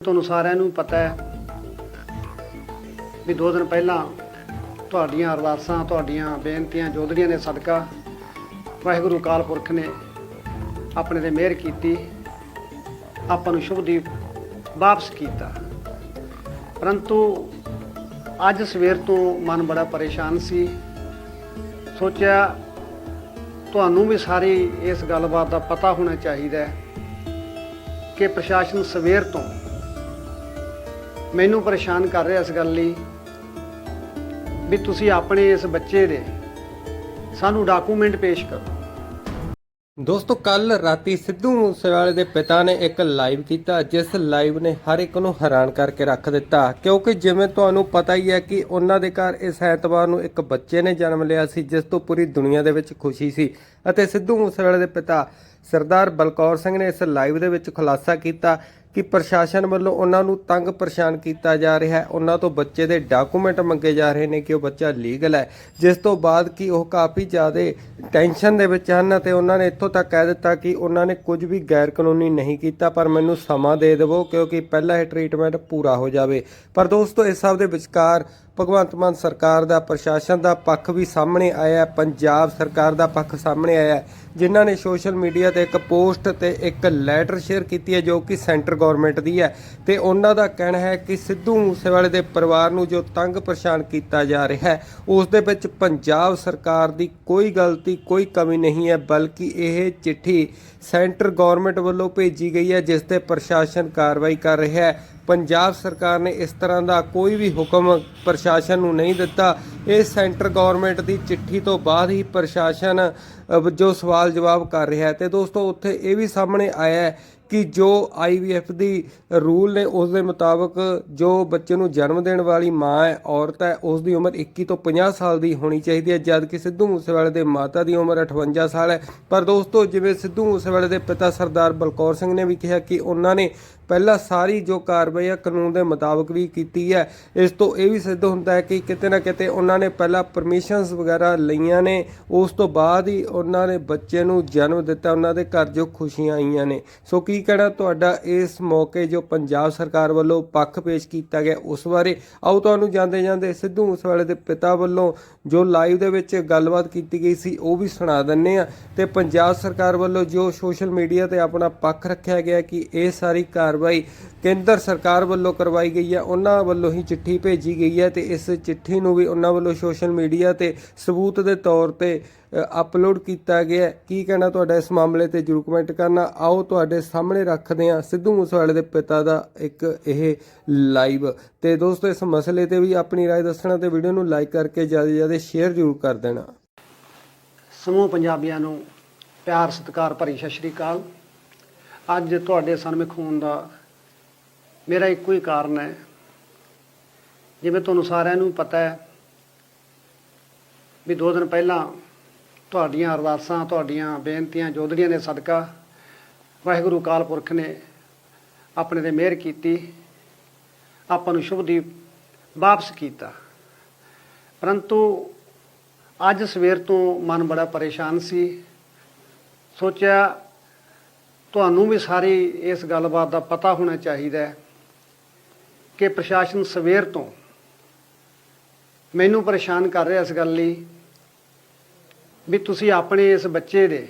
ਤੁਹਾਨੂੰ ਸਾਰਿਆਂ ਨੂੰ ਪਤਾ ਹੈ ਵੀ ਦੋ ਦਿਨ ਪਹਿਲਾਂ ਤੁਹਾਡੀਆਂ ਅਰਦਾਸਾਂ, ਤੁਹਾਡੀਆਂ ਬੇਨਤੀਆਂ ਜੋਦੜੀਆਂ ਦੇ ਸਦਕਾ ਵਾਹਿਗੁਰੂ ਅਕਾਲ ਪੁਰਖ ਨੇ ਆਪਣੇ ਤੇ ਮਿਹਰ ਕੀਤੀ, ਆਪਾਂ ਨੂੰ ਸ਼ੁਭਦੀਪ ਵਾਪਸ ਕੀਤਾ। ਪਰੰਤੂ ਅੱਜ ਸਵੇਰ ਤੋਂ ਮਨ ਬੜਾ ਪਰੇਸ਼ਾਨ ਸੀ। ਸੋਚਿਆ ਤੁਹਾਨੂੰ ਵੀ ਸਾਰੀ ਇਸ ਗੱਲਬਾਤ ਦਾ ਪਤਾ ਹੋਣਾ ਚਾਹੀਦਾ ਕਿ ਪ੍ਰਸ਼ਾਸਨ ਸਵੇਰ ਤੋਂ ਮੈਨੂੰ ਪਰੇਸ਼ਾਨ ਕਰ ਰਿਹਾ ਇਸ ਗੱਲ ਲਈ ਵੀ ਤੁਸੀਂ ਆਪਣੇ ਇਸ ਬੱਚੇ ਦੇ ਸਾਨੂੰ ਡਾਕੂਮੈਂਟ ਪੇਸ਼ ਕਰੋ। ਦੋਸਤੋ ਕੱਲ ਰਾਤੀ ਸਿੱਧੂ ਮੂਸੇਵਾਲੇ ਦੇ ਪਿਤਾ ਨੇ ਇੱਕ ਲਾਈਵ ਕੀਤਾ, ਜਿਸ ਲਾਈਵ ਨੇ ਹਰ ਇੱਕ ਨੂੰ ਹੈਰਾਨ ਕਰਕੇ ਰੱਖ ਦਿੱਤਾ। ਕਿਉਂਕਿ ਜਿਵੇਂ ਤੁਹਾਨੂੰ ਪਤਾ ਹੀ ਹੈ ਕਿ ਉਹਨਾਂ ਦੇ ਘਰ ਇਸ ਐਤਵਾਰ ਨੂੰ ਇੱਕ ਬੱਚੇ ਨੇ ਜਨਮ ਲਿਆ ਸੀ, ਜਿਸ ਤੋਂ ਪੂਰੀ ਦੁਨੀਆ ਦੇ ਵਿੱਚ ਖੁਸ਼ੀ ਸੀ। ਅਤੇ ਸਿੱਧੂ ਮੂਸੇਵਾਲੇ ਦੇ ਪਿਤਾ ਸਰਦਾਰ ਬਲਕੌਰ ਸਿੰਘ ਨੇ ਇਸ ਲਾਈਵ ਦੇ ਵਿੱਚ ਖੁਲਾਸਾ ਕੀਤਾ ਕਿ ਪ੍ਰਸ਼ਾਸਨ ਵੱਲੋਂ ਉਹਨਾਂ ਨੂੰ ਤੰਗ ਪਰੇਸ਼ਾਨ ਕੀਤਾ ਜਾ ਰਿਹਾ ਹੈ। ਉਹਨਾਂ ਤੋਂ ਬੱਚੇ ਦੇ ਡਾਕੂਮੈਂਟ ਮੰਗੇ ਜਾ ਰਹੇ ਨੇ ਕਿ ਉਹ ਬੱਚਾ ਲੀਗਲ ਹੈ। ਜਿਸ ਤੋਂ ਬਾਅਦ ਕਿ ਉਹ ਕਾਫੀ ਜ਼ਿਆਦਾ ਟੈਨਸ਼ਨ ਦੇ ਵਿੱਚ ਹਨ ਅਤੇ ਉਹਨਾਂ ਨੇ ਇੱਥੋਂ ਤੱਕ ਕਹਿ ਦਿੱਤਾ ਕਿ ਉਹਨਾਂ ਨੇ ਕੁਝ ਵੀ ਗੈਰ ਕਾਨੂੰਨੀ ਨਹੀਂ ਕੀਤਾ, ਪਰ ਮੈਨੂੰ ਸਮਾਂ ਦੇ ਦਿਵੋ ਕਿਉਂਕਿ ਪਹਿਲਾਂ ਇਹ ਟ੍ਰੀਟਮੈਂਟ ਪੂਰਾ ਹੋ ਜਾਵੇ। ਪਰ ਦੋਸਤੋ, ਇਸ ਸਭ ਦੇ ਵਿਚਕਾਰ ਭਗਵੰਤ ਮਾਨ ਸਰਕਾਰ ਦਾ, ਪ੍ਰਸ਼ਾਸਨ ਦਾ ਪੱਖ ਵੀ ਸਾਹਮਣੇ ਆਇਆ, ਪੰਜਾਬ ਸਰਕਾਰ ਦਾ ਪੱਖ ਸਾਹਮਣੇ ਆਇਆ ਜਿਨ੍ਹਾਂ ਨੇ ਸੋਸ਼ਲ ਮੀਡੀਆ ਤੇ ਇੱਕ ਪੋਸਟ ਤੇ ਇੱਕ ਲੈਟਰ ਸ਼ੇਅਰ ਕੀਤੀ ਹੈ ਜੋ ਕਿ ਸੈਂਟਰ ਗਵਰਨਮੈਂਟ ਦੀ ਹੈ ਤੇ ਉਹਨਾਂ ਦਾ ਕਹਿਣਾ ਹੈ ਕਿ ਸਿੱਧੂ ਮੂਸੇਵਾਲੇ ਦੇ ਪਰਿਵਾਰ ਨੂੰ ਜੋ ਤੰਗ ਪਰੇਸ਼ਾਨ ਕੀਤਾ ਜਾ ਰਿਹਾ ਹੈ, ਉਸ ਦੇ ਵਿੱਚ ਪੰਜਾਬ ਸਰਕਾਰ ਦੀ ਕੋਈ ਗਲਤੀ, ਕੋਈ ਕਮੀ ਨਹੀਂ ਹੈ, ਬਲਕਿ ਇਹ ਚਿੱਠੀ ਸੈਂਟਰ ਗਵਰਨਮੈਂਟ ਵੱਲੋਂ ਭੇਜੀ ਗਈ ਹੈ, ਜਿਸ ਤੇ ਪ੍ਰਸ਼ਾਸਨ ਕਾਰਵਾਈ ਕਰ ਰਿਹਾ ਹੈ। ਪੰਜਾਬ ਸਰਕਾਰ ਨੇ ਇਸ ਤਰ੍ਹਾਂ ਦਾ ਕੋਈ ਵੀ ਹੁਕਮ ਪ੍ਰਸ਼ਾਸਨ ਨੂੰ ਨਹੀਂ ਦਿੱਤਾ। ਇਹ ਸੈਂਟਰ ਗਵਰਨਮੈਂਟ ਦੀ ਚਿੱਠੀ ਤੋਂ ਬਾਅਦ ਹੀ ਪ੍ਰਸ਼ਾਸਨ ਅਹ, ਜੋ ਸਵਾਲ ਜਵਾਬ ਕਰ ਰਿਹਾ ਹੈ। ਤੇ ਦੋਸਤੋ ਉੱਥੇ ਇਹ ਵੀ ਸਾਹਮਣੇ ਆਇਆ ਹੈ ਕਿ ਜੋ ਆਈਵੀਐਫ ਦੀ ਰੂਲ ਨੇ, ਉਸ ਦੇ ਮੁਤਾਬਕ ਜੋ ਬੱਚੇ ਨੂੰ ਜਨਮ ਦੇਣ ਵਾਲੀ ਮਾਂ ਹੈ, ਔਰਤ ਹੈ, ਉਸ ਦੀ ਉਮਰ 21 ਤੋਂ 50 ਸਾਲ ਦੀ ਹੋਣੀ ਚਾਹੀਦੀ ਹੈ, ਜਦ ਕਿ ਸਿੱਧੂ ਮੂਸੇਵਾਲੇ ਦੇ ਮਾਤਾ ਦੀ ਉਮਰ 58 ਸਾਲ ਹੈ। ਪਰ ਦੋਸਤੋ, ਜਿਵੇਂ ਸਿੱਧੂ ਮੂਸੇਵਾਲੇ ਦੇ ਪਿਤਾ ਸਰਦਾਰ ਬਲਕੌਰ ਸਿੰਘ ਨੇ ਵੀ ਕਿਹਾ ਕਿ ਉਹਨਾਂ ਨੇ ਪਹਿਲਾਂ ਸਾਰੀ ਜੋ ਕਾਰਵਾਈ ਹੈ, ਕਾਨੂੰਨ ਦੇ ਮੁਤਾਬਕ ਵੀ ਕੀਤੀ ਹੈ। ਇਸ ਤੋਂ ਇਹ ਵੀ ਸਿੱਧ ਹੁੰਦਾ ਹੈ ਕਿ ਕਿਤੇ ਨਾ ਕਿਤੇ ਉਹਨਾਂ ਨੇ ਪਹਿਲਾਂ ਪਰਮਿਸ਼ਨਸ ਵਗੈਰਾ ਲਈਆਂ ਨੇ, ਉਸ ਤੋਂ ਬਾਅਦ ਹੀ ਉਹਨਾਂ ਨੇ ਬੱਚੇ ਨੂੰ ਜਨਮ ਦਿੱਤਾ, ਉਹਨਾਂ ਦੇ ਘਰ ਜੋ ਖੁਸ਼ੀਆਂ ਆਈਆਂ ਨੇ। ਸੋ ਕੀ ਕੀ ਕਹਿਣਾ ਤੁਹਾਡਾ ਇਸ ਮੌਕੇ ਜੋ ਪੰਜਾਬ ਸਰਕਾਰ ਵੱਲੋਂ ਪੱਖ ਪੇਸ਼ ਕੀਤਾ ਗਿਆ, ਉਸ ਬਾਰੇ ਆਓ ਤੁਹਾਨੂੰ ਜਾਂਦੇ ਜਾਂਦੇ ਸਿੱਧੂ ਮੂਸੇਵਾਲੇ ਦੇ ਪਿਤਾ ਵੱਲੋਂ ਜੋ ਲਾਈਵ ਦੇ ਵਿੱਚ ਗੱਲਬਾਤ ਕੀਤੀ ਗਈ ਸੀ, ਉਹ ਵੀ ਸੁਣਾ ਦਿੰਨੇ ਆ ਤੇ ਪੰਜਾਬ ਸਰਕਾਰ ਵੱਲੋਂ ਜੋ ਸੋਸ਼ਲ ਮੀਡੀਆ ਤੇ ਆਪਣਾ ਪੱਖ ਰੱਖਿਆ ਗਿਆ ਕਿ ਇਹ ਸਾਰੀ ਕਾਰਵਾਈ ਕੇਂਦਰ ਸਰਕਾਰ ਵੱਲੋਂ ਕਰਵਾਈ ਗਈ ਹੈ, ਉਹਨਾਂ ਵੱਲੋਂ ਹੀ ਚਿੱਠੀ ਭੇਜੀ ਗਈ ਹੈ ਤੇ ਇਸ ਚਿੱਠੀ ਨੂੰ ਵੀ ਉਹਨਾਂ ਵੱਲੋਂ ਸੋਸ਼ਲ ਮੀਡੀਆ ਤੇ ਸਬੂਤ ਦੇ ਤੌਰ ਤੇ ਅਪਲੋਡ ਕੀਤਾ ਗਿਆ ਹੈ। ਕੀ ਕਹਿਣਾ ਤੁਹਾਡਾ ਇਸ ਮਾਮਲੇ ਤੇ ਜਰੂਰ ਕਮੈਂਟ ਕਰਨਾ ਆਓ ਤੁਹਾਡੇ ਸਾਹਮਣੇ ਰੱਖਦੇ ਹਾਂ ਸਿੱਧੂ ਮੂਸੇਵਾਲੇ ਦੇ ਪਿਤਾ ਦਾ ਇੱਕ ਇਹ ਲਾਈਵ ਤੇ ਦੋਸਤੋ ਇਸ ਮਸਲੇ ਤੇ ਵੀ ਆਪਣੀ رائے ਦੱਸਣਾ ਤੇ ਵੀਡੀਓ ਨੂੰ ਲਾਈਕ ਕਰਕੇ ਜਿਆਦਾ ਜਿਆਦਾ ਸ਼ੇਅਰ ਜਰੂਰ ਕਰ ਦੇਣਾ ਸਮੂਹ ਪੰਜਾਬੀਆਂ ਨੂੰ ਪਿਆਰ ਸਤਿਕਾਰ ਭਰੀ ਸਤਿ ਸ਼੍ਰੀ ਅਕਾਲ ਅੱਜ ਤੁਹਾਡੇ ਸਨਮੁਖ ਹੋਣ ਦਾ ਮੇਰਾ ਇੱਕੋ ਹੀ ਕਾਰਨ ਹੈ ਜਿਵੇਂ ਤੁਹਾਨੂੰ ਸਾਰਿਆਂ ਨੂੰ ਪਤਾ ਹੈ ਵੀ ਦੋ ਦਿਨ ਪਹਿਲਾਂ ਤੁਹਾਡੀਆਂ ਅਰਦਾਸਾਂ, ਤੁਹਾਡੀਆਂ ਬੇਨਤੀਆਂ ਜੋਦੜੀਆਂ ਦੇ ਸਦਕਾ, ਵਾਹਿਗੁਰੂ ਕਾਲ ਪੁਰਖ ਨੇ ਆਪਣੇ ਤੇ ਮਿਹਰ ਕੀਤੀ, ਆਪਾਂ ਨੂੰ ਸ਼ੁਭਦੀਪ ਵਾਪਸ ਕੀਤਾ। ਪਰੰਤੂ ਅੱਜ ਸਵੇਰ ਤੋਂ ਮਨ ਬੜਾ ਪਰੇਸ਼ਾਨ ਸੀ। ਸੋਚਿਆ ਤੁਹਾਨੂੰ ਵੀ ਸਾਰੀ ਇਸ ਗੱਲਬਾਤ ਦਾ ਪਤਾ ਹੋਣਾ ਚਾਹੀਦਾ ਹੈ ਕਿ ਪ੍ਰਸ਼ਾਸਨ ਸਵੇਰ ਤੋਂ ਮੈਨੂੰ ਪਰੇਸ਼ਾਨ ਕਰ ਰਿਹਾ ਇਸ ਗੱਲ ਲਈ। ਵੀ ਤੁਸੀਂ ਆਪਣੇ ਇਸ ਬੱਚੇ ਦੇ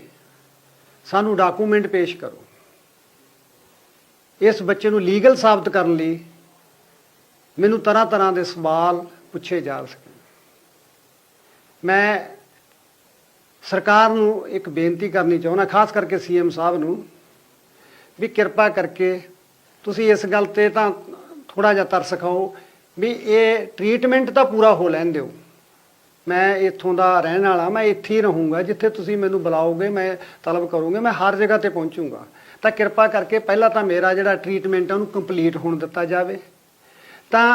ਸਾਨੂੰ ਡਾਕੂਮੈਂਟ ਪੇਸ਼ ਕਰੋ। ਇਸ ਬੱਚੇ ਨੂੰ ਲੀਗਲ ਸਾਬਤ ਕਰਨ ਲਈ ਮੈਨੂੰ ਤਰ੍ਹਾਂ ਤਰ੍ਹਾਂ ਦੇ ਸਵਾਲ ਪੁੱਛੇ ਜਾ ਸਕਣ। ਮੈਂ ਸਰਕਾਰ ਨੂੰ ਇੱਕ ਬੇਨਤੀ ਕਰਨੀ ਚਾਹੁੰਦਾ, ਖਾਸ ਕਰਕੇ ਸੀਐਮ ਸਾਹਿਬ ਨੂੰ, ਵੀ ਕਿਰਪਾ ਕਰਕੇ ਤੁਸੀਂ ਇਸ ਗੱਲ ਤੇ ਤਾਂ ਥੋੜਾ ਜਿਹਾ ਤਰਸ ਖਾਓ ਵੀ ਇਹ ਟ੍ਰੀਟਮੈਂਟ ਤਾਂ ਪੂਰਾ ਹੋ ਲੈਣ ਦਿਓ। ਮੈਂ ਇੱਥੋਂ ਦਾ ਰਹਿਣ ਵਾਲਾ, ਮੈਂ ਇੱਥੇ ਹੀ ਰਹੂੰਗਾ, ਜਿੱਥੇ ਤੁਸੀਂ ਮੈਨੂੰ ਬੁਲਾਓਗੇ, ਮੈਂ ਤਲਬ ਕਰੂੰਗਾ, ਮੈਂ ਹਰ ਜਗ੍ਹਾ ਤੇ ਪਹੁੰਚੂੰਗਾ। ਤਾਂ ਕਿਰਪਾ ਕਰਕੇ ਪਹਿਲਾਂ ਤਾਂ ਮੇਰਾ ਜਿਹੜਾ ਟ੍ਰੀਟਮੈਂਟ ਹੈ ਉਹਨੂੰ ਕੰਪਲੀਟ ਹੋਣ ਦਿੱਤਾ ਜਾਵੇ। ਤਾਂ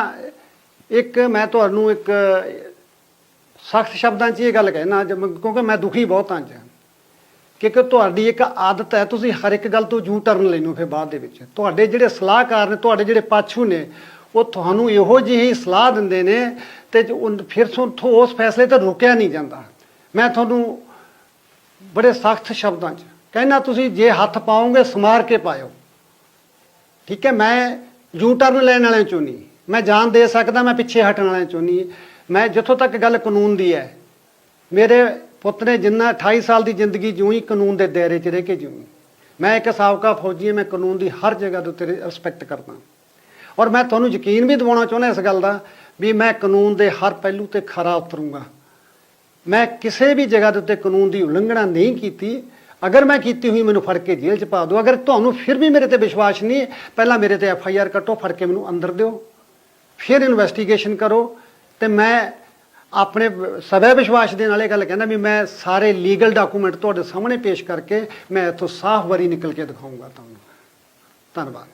ਇੱਕ ਮੈਂ ਤੁਹਾਨੂੰ ਇੱਕ ਸਖਤ ਸ਼ਬਦਾਂ 'ਚ ਇਹ ਗੱਲ ਕਹਿਣਾ ਕਿਉਂਕਿ ਮੈਂ ਦੁਖੀ ਬਹੁਤ ਹਾਂ ਅੱਜ ਕਿਉਂਕਿ ਤੁਹਾਡੀ ਇੱਕ ਆਦਤ ਹੈ, ਤੁਸੀਂ ਹਰ ਇੱਕ ਗੱਲ ਤੋਂ ਜੂ ਟਰਨ ਲੈਨੋ ਫਿਰ ਬਾਅਦ ਦੇ ਵਿੱਚ। ਤੁਹਾਡੇ ਜਿਹੜੇ ਸਲਾਹਕਾਰ ਨੇ, ਤੁਹਾਡੇ ਜਿਹੜੇ ਪਾਛੂ ਨੇ ਉਹ ਤੁਹਾਨੂੰ ਇਹੋ ਜਿਹੀ ਸਲਾਹ ਦਿੰਦੇ ਨੇ ਤੇ ਜੋ ਉਨ- ਫਿਰ ਤੋਂ ਉਸ ਫੈਸਲੇ ਤੇ ਰੋਕਿਆ ਨਹੀਂ ਜਾਂਦਾ। ਮੈਂ ਤੁਹਾਨੂੰ ਬੜੇ ਸਖਤ ਸ਼ਬਦਾਂ 'ਚ ਕਹਿੰਦਾ, ਤੁਸੀਂ ਜੇ ਹੱਥ ਪਾਓਗੇ, ਸਮਾਰ ਕੇ ਪਾਇਓ। ਠੀਕ ਹੈ, ਮੈਂ ਯੂ ਟਰਨ ਲੈਣ ਵਾਲਿਆਂ ਚੋਂ ਨਹੀਂ। ਮੈਂ ਜਾਨ ਦੇ ਸਕਦਾ, ਮੈਂ ਪਿੱਛੇ ਹਟਣ ਵਾਲਿਆਂ ਚੋਂ ਨਹੀਂ। ਮੈਂ ਜਿੱਥੋਂ ਤੱਕ ਗੱਲ ਕਾਨੂੰਨ ਦੀ ਹੈ, ਮੇਰੇ ਪੁੱਤ ਨੇ ਜਿੰਨਾ 28 ਸਾਲ ਦੀ ਜ਼ਿੰਦਗੀ ਜਿਉਂ ਕਾਨੂੰਨ ਦੇ ਦਾਇਰੇ 'ਚ ਰਹਿ ਕੇ ਜਿਉਂ ਮੈਂ ਇੱਕ ਸਾਬਕਾ ਫੌਜੀ ਹਾਂ, ਮੈਂ ਕਾਨੂੰਨ ਦੀ ਹਰ ਜਗ੍ਹਾ ਦੇ ਉੱਤੇ ਰਿਸਪੈਕਟ ਕਰਦਾ। ਔਰ ਮੈਂ ਤੁਹਾਨੂੰ ਯਕੀਨ ਵੀ ਦਿਵਾਉਣਾ ਚਾਹੁੰਦਾ ਇਸ ਗੱਲ ਦਾ ਵੀ ਮੈਂ ਕਾਨੂੰਨ ਦੇ ਹਰ ਪਹਿਲੂ ਤੇ ਖਰਾ ਉਤਰੂੰਗਾ। ਮੈਂ ਕਿਸੇ ਵੀ ਜਗ੍ਹਾ ਦੇ ਉੱਤੇ ਕਾਨੂੰਨ ਦੀ ਉਲੰਘਣਾ ਨਹੀਂ ਕੀਤੀ। ਅਗਰ ਮੈਂ ਕੀਤੀ ਹੋਈ ਮੈਨੂੰ ਫੜ ਕੇ ਜੇਲ੍ਹ 'ਚ ਪਾ ਦਿਓ। ਅਗਰ ਤੁਹਾਨੂੰ ਫਿਰ ਵੀ ਮੇਰੇ ਤੇ ਵਿਸ਼ਵਾਸ ਨਹੀਂ ਹੈ, ਪਹਿਲਾਂ ਮੇਰੇ ਤੇ ਐਫ ਆਈ ਆਰ ਕੱਟੋ ਫੜ ਕੇ ਮੈਨੂੰ ਅੰਦਰ ਦਿਓ। ਫਿਰ ਇਨਵੈਸਟੀਗੇਸ਼ਨ ਕਰੋ। ਤੇ ਮੈਂ ਆਪਣੇ ਸਵੈ ਵਿਸ਼ਵਾਸ ਦੇ ਨਾਲ ਇਹ ਗੱਲ ਕਹਿੰਦਾ ਵੀ ਮੈਂ ਸਾਰੇ ਲੀਗਲ ਡਾਕੂਮੈਂਟ ਤੁਹਾਡੇ ਸਾਹਮਣੇ ਪੇਸ਼ ਕਰਕੇ ਮੈਂ ਇੱਥੋਂ ਸਾਫ਼ ਵਰੀ ਨਿਕਲ ਕੇ ਦਿਖਾਊਂਗਾ ਤੁਹਾਨੂੰ। ਧੰਨਵਾਦ।